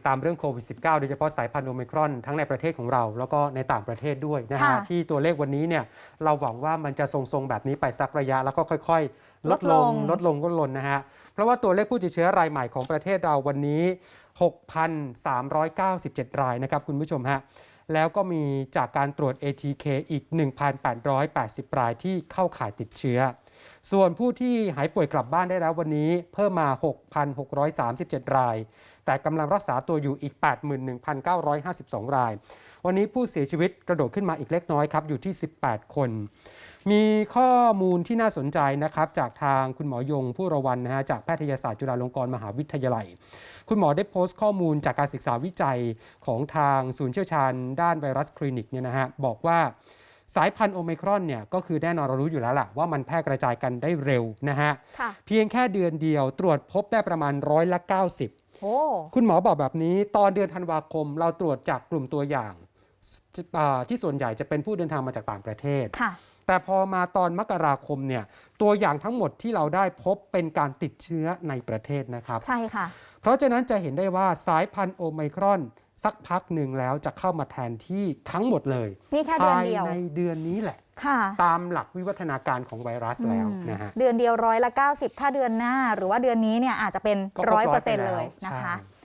ติดตามเรื่องโควิด -19 โดยเฉพาะสายพันธุ์โอมิครอนทั้งในประเทศของเรา แล้วก็ในต่างประเทศด้วยนะฮะค่ะที่ตัวเลขวันนี้เนี่ยเราหวังว่ามันจะทรงๆแบบนี้ไปสักระยะแล้วก็ค่อยๆ ลดลงลลดดลลงงลดลงนะฮะ เพราะว่าตัวเลขผู้ติดเชื้อรายใหม่ของประเทศเราวันนี้ 6,397 รายนะครับคุณผู้ชมฮะ แล้วก็มีจากการตรวจ ATK อีก 1,880 รายที่เข้าข่ายติดเชื้อ ส่วนผู้ที่หายป่วยกลับบ้านได้แล้ววันนี้เพิ่มมา 6,637 ราย แต่กำลังรักษาตัวอยู่อีก 81,952 ราย วันนี้ผู้เสียชีวิตกระโดดขึ้นมาอีกเล็กน้อยครับอยู่ที่ 18 คน มีข้อมูลที่น่าสนใจนะครับจากทางคุณหมอยงผู้ระวันนะฮะจากแพทยศาสตร์จุฬาลงกรณ์มหาวิทยาลัย คุณหมอได้โพสต์ข้อมูลจากการศึกษาวิจัยของทางศูนย์เชี่ยวชาญ ด้านไวรัสคลินิกเนี่ยนะฮะบอกว่า สายพันธุ์โอไมครอนเนี่ยก็คือแน่นอนเรารู้อยู่แล้วล่ะว่ามันแพร่กระจายกันได้เร็วนะฮะค่ะเพียงแค่เดือนเดียวตรวจพบได้ประมาณร้อยละ90โอ้คุณหมอบอกแบบนี้ตอนเดือนธันวาคม เราตรวจจากกลุ่มตัวอย่างอ่าที่ส่วนใหญ่จะเป็นผู้เดินทางมาจากต่างประเทศค่ะแต่พอมาตอนมกราคมเนี่ยตัวอย่างทั้งหมดที่เราได้พบเป็นการติดเชื้อในประเทศนะครับ ใช่ค่ะ เพราะฉะนั้นจะเห็นได้ว่าสายพันธุ์โอไมครอน สักพักหนึ่งแล้วจะเข้ามาแทนที่ทั้งหมดเลยนี่แค่เดือนภายเดียวในเดือนนี้แหละค่ะตามหลักวิวัฒนาการของไวรัสแล้วอืมนะฮะเดือนเดียวร้อยละ 90 ถ้าเดือนหน้า หรือว่าเดือนนี้เนี่ยอาจจะเป็นก็ครบร้อยร้เปออยร์เซ็นต์ไปเลแล้วยนะคะใช่